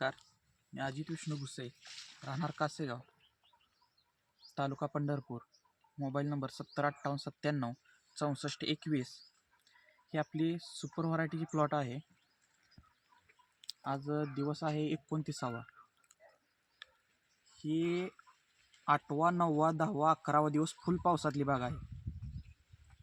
नमस्कार. मी अजित विष्णू भुसे. राहणार Kasegaon. Taluka Pandharpur. Mobile number सत्तर अठ्ठावन्न सत्त्याण्णव चौसष्ट एकवीस. ही आपली सुपर व्हरायटीची प्लॉट आहे. आज दिवस आहे एकोणतीसावा. ही आठवा नववा दहावा अकरावा दिवस फुल पावसातली बाग आहे.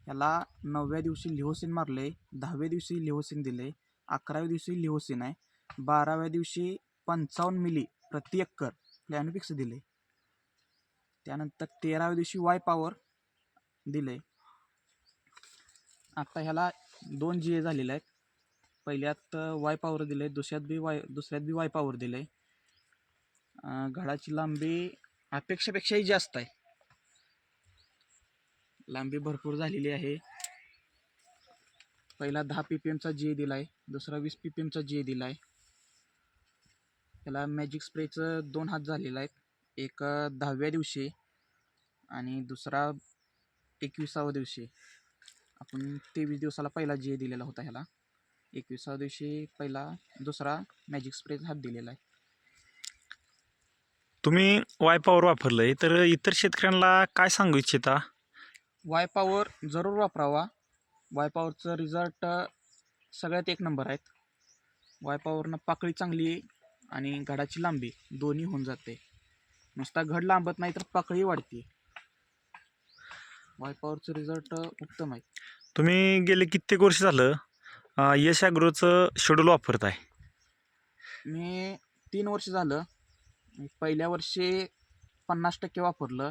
याला नवव्या दिवशी लिहोसिन मारले दहाव्या दिवशी लिहोसिन दिले अकराव्या दिवशी लिहोसिन आहे. बाराव्या दिवशी पंचावन्न मिली प्रति एकर प्लॅनोपिक्स दिले. त्यानंतर तेराव्या दिवशी वाय पॉवर दिले. आता ह्याला दोन जी ए झालेले आहेत. पहिल्यात वाय पॉवर दिले दुसऱ्यात बी वाय दुसऱ्यात बी वाय पॉवर दिले. घडाची लांबी अपेक्षेपेक्षाही जास्त आहे. लांबी भरपूर झालेली आहे. पहिला दहा पी पी एमचा जी ए दिला आहे दुसरा वीस पी पी एमचा जी ए दिला आहे त्याला मॅजिक स्प्रेचं दोन हात झालेला आहेत. एक दहाव्या दिवशी आणि दुसरा एकविसाव्या दिवशी. आपण तेवीस दिवसाला पहिला जी दिलेला होता ह्याला. एकविसाव्या दिवशी पहिला दुसरा मॅजिक स्प्रेचा हात दिलेला आहे. तुम्ही वाय पॉवर वापरलंय तर इतर शेतकऱ्यांना काय सांगू इच्छिता? वाय पॉवर जरूर वापरावा. वाय पॉवरचं रिझल्ट सगळ्यात एक नंबर आहेत. वाय पॉवरनं पाकळी चांगली आणि घडाची लांबी दोन्ही होऊन जाते. नुसता घड लांबत नाही तर पाकळी वाढते. वाय पॉवरचं रिझल्ट उत्तम आहे. तुम्ही गेले कित्येक वर्ष झालं अं, यश ॲग्रोचं शेड्यूल वापरत आहे मी तीन वर्ष झालं मी पहिल्या वर्षी पन्नास टक्के वापरलं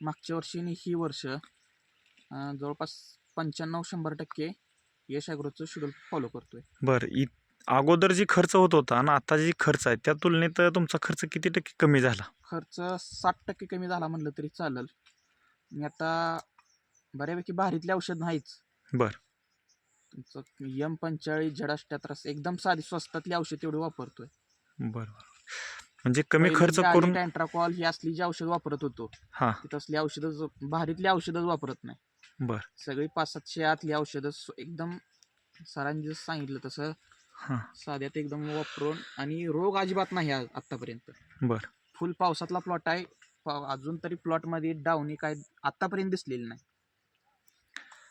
मागच्या वर्षी आणि ही वर्ष अं, जवळपास पंच्याण्णव शंभर टक्के यश ॲग्रोचं शेड्यूल फॉलो करतोय. बरं इ अगोदर जी खर्च होत होता आणि आता जी खर्च आहे त्या तुलनेत तुमचा खर्च किती टक्के कमी झाला? खर्च साठ टक्के कमी झाला म्हणलं तरी चालेल. मी आता बऱ्यापैकी भारीतले औषध नाहीच. बरं. तुमचं यम पंचेचाळीस जडाष्ट्यात्रस एकदम साधी स्वस्तातली औषध तेवढी वापरतोय. बरं म्हणजे कमी खर्च करून अँट्राकॉल ही असली जी औषध वापरत होतो हां. ती तसली औषधं भारीतली औषधच वापरत नाही. बरं. सगळी पाच सातशे आतली औषधं स्व- एकदम सरांनी जसं सांगितलं तसं साध्यात एकदम वापरून आणि रोग अजिबात नाही आज आत्तापर्यंत. बरं. फुल पावसातला प्लॉट आहे. अजून तरी प्लॉटमध्ये डावणी काय आत्तापर्यंत दिसलेली नाही.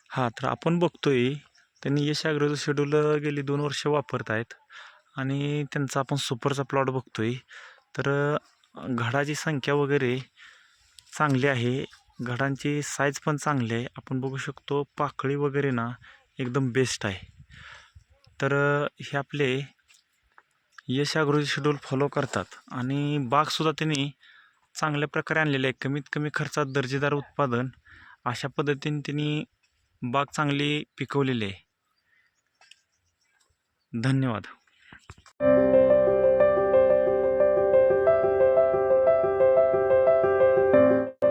हां तर आपण बघतोय त्यांनी यश ॲग्रोचं शेड्यूल गेली दोन वर्ष वापरत आहेत आणि त्यांचा आपण सुपरचा प्लॉट बघतोय. तर अं, घडाची संख्या वगैरे चांगली आहे. घडांची साईज पण चांगली आहे. आपण बघू शकतो पाकळी वगैरे ना एकदम बेस्ट आहे. तर हे आपले यश ॲग्रोचे शेड्यूल फॉलो करतात आणि बागसुद्धा त्यांनी चांगल्या प्रकारे आणलेले आहे. कमीत कमी खर्चात दर्जेदार उत्पादन अशा पद्धतीने त्यांनी बाग चांगली पिकवलेली आहे. धन्यवाद.